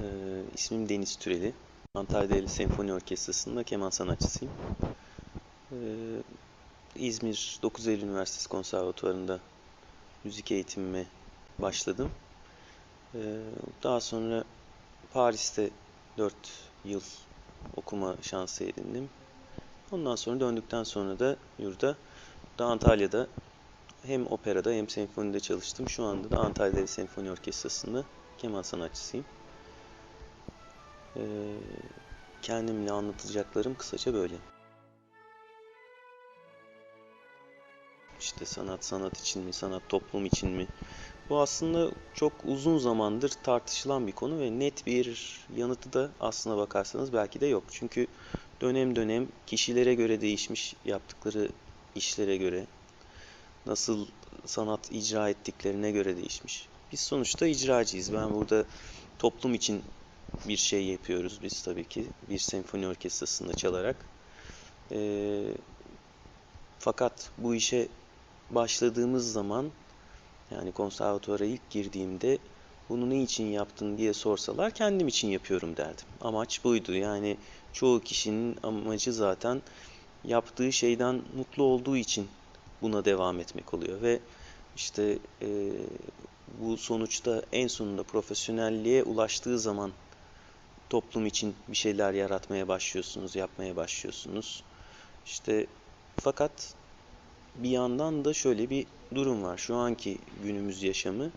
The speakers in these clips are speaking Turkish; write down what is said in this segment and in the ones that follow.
Ee, ismim Deniz Türeli. Antalya Devlet Senfoni Orkestrası'nda keman sanatçısıyım. Ee, İzmir 9 Eylül Üniversitesi Konservatuvarı'nda müzik eğitimime başladım. Ee, daha sonra Paris'te 4 yıl okuma şansı edindim. Ondan sonra döndükten sonra da yurda, da Antalya'da hem operada hem senfonide çalıştım. Şu anda da Antalya Devlet Senfoni Orkestrası'nda keman sanatçısıyım. Ee, kendimle anlatacaklarım kısaca böyle. İşte sanat sanat için mi, sanat toplum için mi? Bu aslında çok uzun zamandır tartışılan bir konu ve net bir yanıtı da aslına bakarsanız belki de yok. Çünkü dönem dönem kişilere göre değişmiş yaptıkları işlere göre nasıl sanat icra ettiklerine göre değişmiş. Biz sonuçta icracıyız. Ben burada toplum için bir şey yapıyoruz biz tabii ki bir senfoni orkestrasında çalarak. Ee, fakat bu işe başladığımız zaman yani konservatuvara ilk girdiğimde bunu ne için yaptın diye sorsalar kendim için yapıyorum derdim. Amaç buydu. Yani çoğu kişinin amacı zaten yaptığı şeyden mutlu olduğu için buna devam etmek oluyor ve işte e, bu sonuçta en sonunda profesyonelliğe ulaştığı zaman toplum için bir şeyler yaratmaya başlıyorsunuz, yapmaya başlıyorsunuz. İşte fakat bir yandan da şöyle bir durum var. Şu anki günümüz yaşamı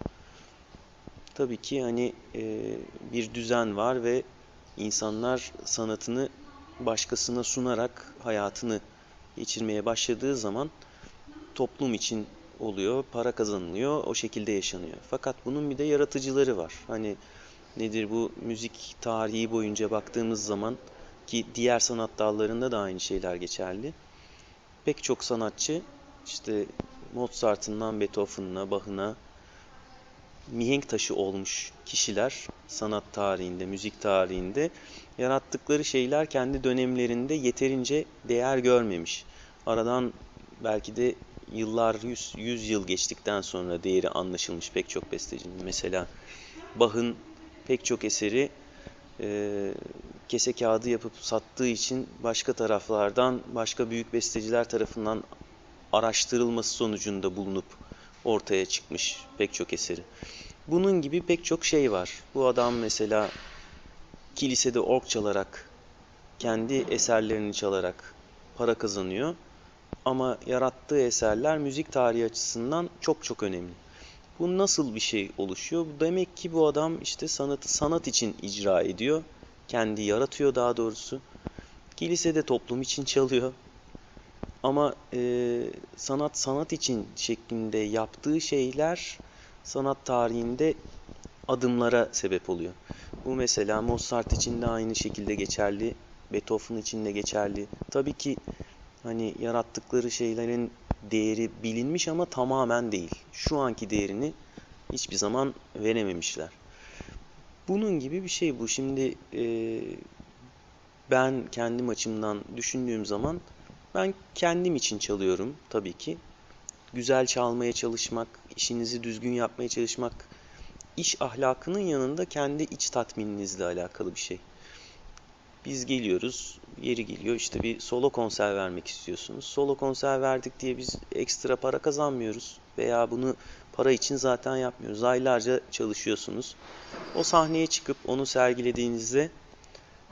tabii ki hani e, bir düzen var ve insanlar sanatını başkasına sunarak hayatını geçirmeye başladığı zaman toplum için oluyor, para kazanılıyor, o şekilde yaşanıyor. Fakat bunun bir de yaratıcıları var. Hani nedir bu müzik tarihi boyunca baktığımız zaman ki diğer sanat dallarında da aynı şeyler geçerli. Pek çok sanatçı işte Mozart'ından Beethoven'ına, Bach'ına mihenk taşı olmuş kişiler sanat tarihinde, müzik tarihinde yarattıkları şeyler kendi dönemlerinde yeterince değer görmemiş. Aradan belki de yıllar, yüz, yüz yıl geçtikten sonra değeri anlaşılmış pek çok bestecinin. Mesela Bach'ın pek çok eseri e, kese kağıdı yapıp sattığı için başka taraflardan, başka büyük besteciler tarafından araştırılması sonucunda bulunup ortaya çıkmış pek çok eseri. Bunun gibi pek çok şey var. Bu adam mesela kilisede org çalarak, kendi eserlerini çalarak para kazanıyor. Ama yarattığı eserler müzik tarihi açısından çok çok önemli. Bu nasıl bir şey oluşuyor? Demek ki bu adam işte sanatı sanat için icra ediyor. Kendi yaratıyor daha doğrusu. Kilisede toplum için çalıyor. Ama e, sanat sanat için şeklinde yaptığı şeyler sanat tarihinde adımlara sebep oluyor. Bu mesela Mozart için de aynı şekilde geçerli. Beethoven için de geçerli. Tabii ki hani yarattıkları şeylerin değeri bilinmiş ama tamamen değil. Şu anki değerini hiçbir zaman verememişler. Bunun gibi bir şey bu. Şimdi e, ben kendim açımdan düşündüğüm zaman ben kendim için çalıyorum tabii ki. Güzel çalmaya çalışmak, işinizi düzgün yapmaya çalışmak, iş ahlakının yanında kendi iç tatmininizle alakalı bir şey. Biz geliyoruz, yeri geliyor işte bir solo konser vermek istiyorsunuz. Solo konser verdik diye biz ekstra para kazanmıyoruz veya bunu para için zaten yapmıyoruz. Aylarca çalışıyorsunuz. O sahneye çıkıp onu sergilediğinizde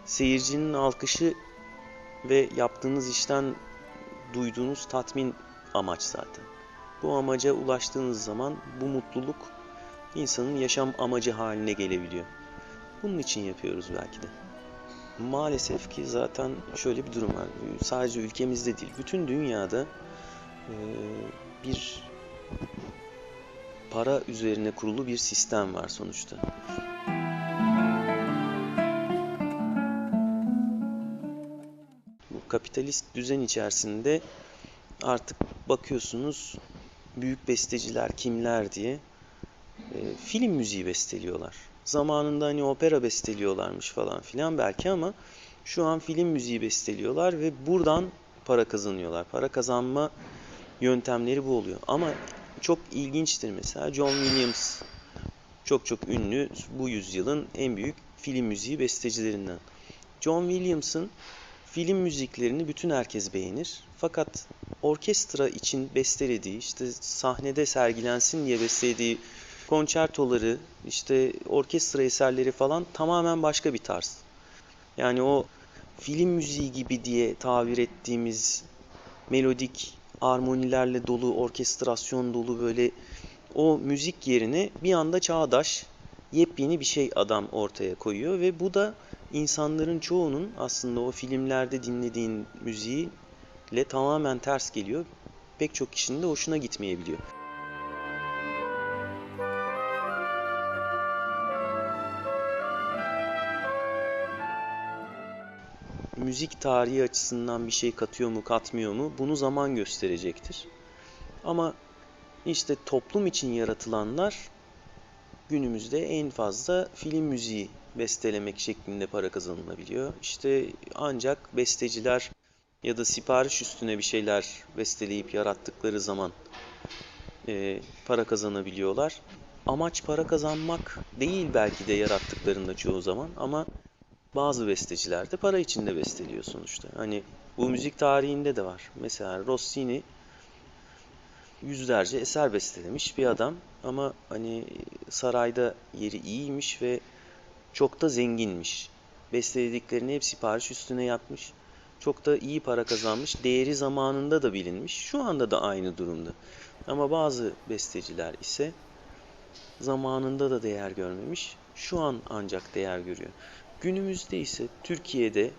seyircinin alkışı ve yaptığınız işten duyduğunuz tatmin amaç zaten. Bu amaca ulaştığınız zaman bu mutluluk insanın yaşam amacı haline gelebiliyor. Bunun için yapıyoruz belki de. Maalesef ki zaten şöyle bir durum var. Sadece ülkemizde değil, bütün dünyada bir para üzerine kurulu bir sistem var sonuçta. Bu kapitalist düzen içerisinde artık bakıyorsunuz büyük besteciler kimler diye e, film müziği besteliyorlar. Zamanında hani opera besteliyorlarmış falan filan belki ama şu an film müziği besteliyorlar ve buradan para kazanıyorlar. Para kazanma yöntemleri bu oluyor. Ama çok ilginçtir mesela John Williams çok çok ünlü bu yüzyılın en büyük film müziği bestecilerinden. John Williams'ın film müziklerini bütün herkes beğenir. Fakat orkestra için bestelediği, işte sahnede sergilensin diye bestelediği konçertoları, işte orkestra eserleri falan tamamen başka bir tarz. Yani o film müziği gibi diye tabir ettiğimiz melodik armonilerle dolu, orkestrasyon dolu böyle o müzik yerine bir anda çağdaş, yepyeni bir şey adam ortaya koyuyor ve bu da insanların çoğunun aslında o filmlerde dinlediğin müziğiyle tamamen ters geliyor. Pek çok kişinin de hoşuna gitmeyebiliyor. Müzik tarihi açısından bir şey katıyor mu, katmıyor mu? Bunu zaman gösterecektir. Ama işte toplum için yaratılanlar günümüzde en fazla film müziği bestelemek şeklinde para kazanılabiliyor. İşte ancak besteciler ya da sipariş üstüne bir şeyler besteleyip yarattıkları zaman e, para kazanabiliyorlar. Amaç para kazanmak değil belki de yarattıklarında çoğu zaman ama bazı besteciler de para için de besteliyor sonuçta. Hani bu müzik tarihinde de var. Mesela Rossini yüzlerce eser bestelemiş bir adam ama hani sarayda yeri iyiymiş ve çok da zenginmiş. Bestelediklerini hep sipariş üstüne yapmış. Çok da iyi para kazanmış. Değeri zamanında da bilinmiş. Şu anda da aynı durumda. Ama bazı besteciler ise zamanında da değer görmemiş. Şu an ancak değer görüyor. Günümüzde ise Türkiye'de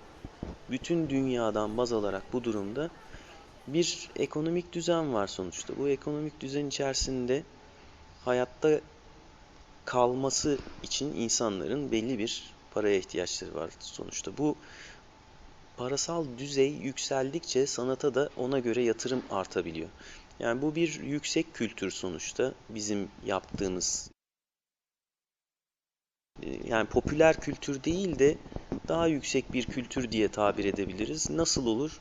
bütün dünyadan baz alarak bu durumda bir ekonomik düzen var sonuçta. Bu ekonomik düzen içerisinde hayatta kalması için insanların belli bir paraya ihtiyaçları var sonuçta. Bu parasal düzey yükseldikçe sanata da ona göre yatırım artabiliyor. Yani bu bir yüksek kültür sonuçta bizim yaptığımız yani popüler kültür değil de daha yüksek bir kültür diye tabir edebiliriz. Nasıl olur?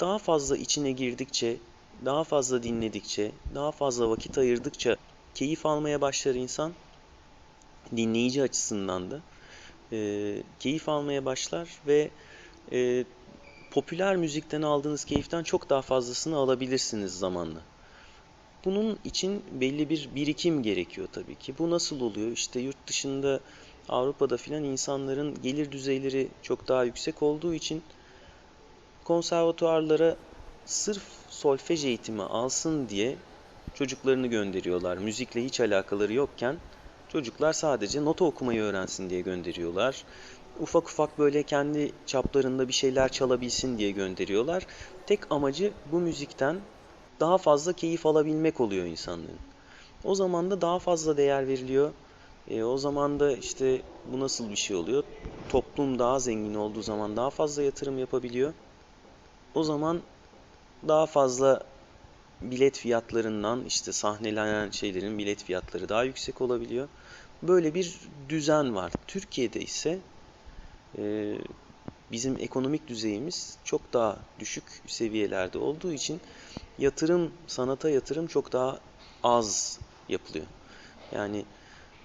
Daha fazla içine girdikçe, daha fazla dinledikçe, daha fazla vakit ayırdıkça keyif almaya başlar insan. Dinleyici açısından da e, keyif almaya başlar ve e, popüler müzikten aldığınız keyiften çok daha fazlasını alabilirsiniz zamanla. Bunun için belli bir birikim gerekiyor tabii ki. Bu nasıl oluyor? İşte yurt dışında, Avrupa'da filan insanların gelir düzeyleri çok daha yüksek olduğu için konservatuarlara sırf solfej eğitimi alsın diye çocuklarını gönderiyorlar. Müzikle hiç alakaları yokken çocuklar sadece nota okumayı öğrensin diye gönderiyorlar. Ufak ufak böyle kendi çaplarında bir şeyler çalabilsin diye gönderiyorlar. Tek amacı bu müzikten daha fazla keyif alabilmek oluyor insanların. O zaman da daha fazla değer veriliyor. E, o zaman da işte bu nasıl bir şey oluyor? Toplum daha zengin olduğu zaman daha fazla yatırım yapabiliyor. O zaman daha fazla bilet fiyatlarından işte sahnelenen şeylerin bilet fiyatları daha yüksek olabiliyor. Böyle bir düzen var. Türkiye'de ise e, bizim ekonomik düzeyimiz çok daha düşük seviyelerde olduğu için yatırım, sanata yatırım çok daha az yapılıyor. Yani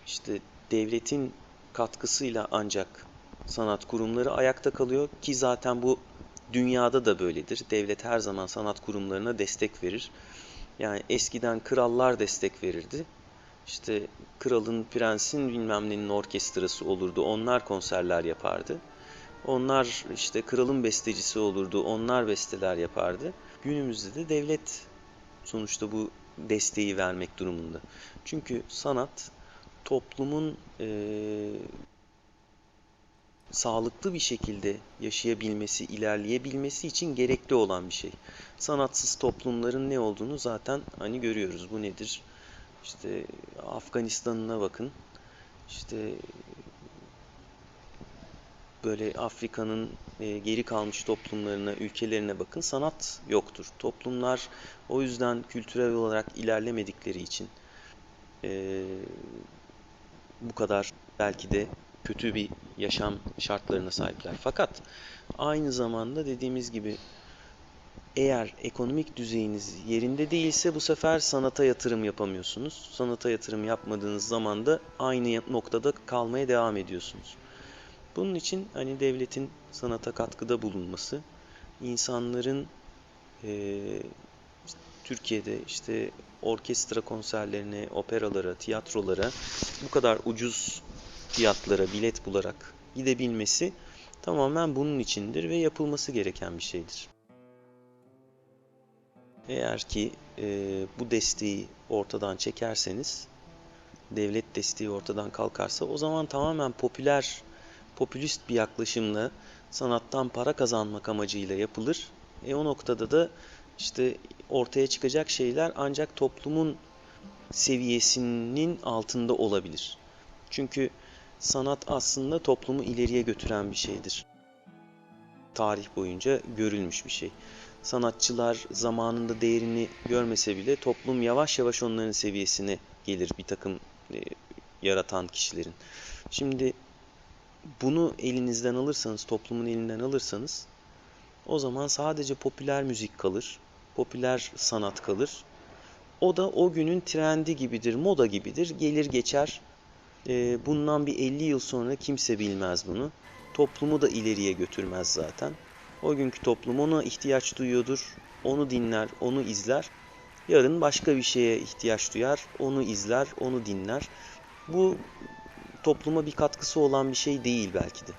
işte devletin katkısıyla ancak sanat kurumları ayakta kalıyor ki zaten bu dünyada da böyledir. Devlet her zaman sanat kurumlarına destek verir. Yani eskiden krallar destek verirdi. İşte kralın, prensin bilmem nenin orkestrası olurdu. Onlar konserler yapardı. Onlar işte kralın bestecisi olurdu. Onlar besteler yapardı. Günümüzde de devlet sonuçta bu desteği vermek durumunda. Çünkü sanat toplumun e, sağlıklı bir şekilde yaşayabilmesi, ilerleyebilmesi için gerekli olan bir şey. Sanatsız toplumların ne olduğunu zaten hani görüyoruz. Bu nedir? İşte Afganistan'ına bakın. İşte böyle Afrika'nın e, geri kalmış toplumlarına, ülkelerine bakın sanat yoktur. Toplumlar o yüzden kültürel olarak ilerlemedikleri için e, bu kadar belki de kötü bir yaşam şartlarına sahipler. Fakat aynı zamanda dediğimiz gibi eğer ekonomik düzeyiniz yerinde değilse bu sefer sanata yatırım yapamıyorsunuz. Sanata yatırım yapmadığınız zaman da aynı noktada kalmaya devam ediyorsunuz. Bunun için hani devletin sanata katkıda bulunması, insanların eee, Türkiye'de işte orkestra konserlerine, operalara, tiyatrolara bu kadar ucuz fiyatlara bilet bularak gidebilmesi tamamen bunun içindir ve yapılması gereken bir şeydir. Eğer ki eee, bu desteği ortadan çekerseniz, devlet desteği ortadan kalkarsa o zaman tamamen popüler, popülist bir yaklaşımla sanattan para kazanmak amacıyla yapılır. E o noktada da işte ortaya çıkacak şeyler ancak toplumun seviyesinin altında olabilir. Çünkü sanat aslında toplumu ileriye götüren bir şeydir. Tarih boyunca görülmüş bir şey. Sanatçılar zamanında değerini görmese bile toplum yavaş yavaş onların seviyesine gelir bir takım e, yaratan kişilerin. Şimdi bunu elinizden alırsanız, toplumun elinden alırsanız o zaman sadece popüler müzik kalır, popüler sanat kalır. O da o günün trendi gibidir, moda gibidir, gelir geçer. Ee, bundan bir 50 yıl sonra kimse bilmez bunu. Toplumu da ileriye götürmez zaten. O günkü toplum ona ihtiyaç duyuyordur, onu dinler, onu izler. Yarın başka bir şeye ihtiyaç duyar, onu izler, onu dinler. Bu topluma bir katkısı olan bir şey değil belki de.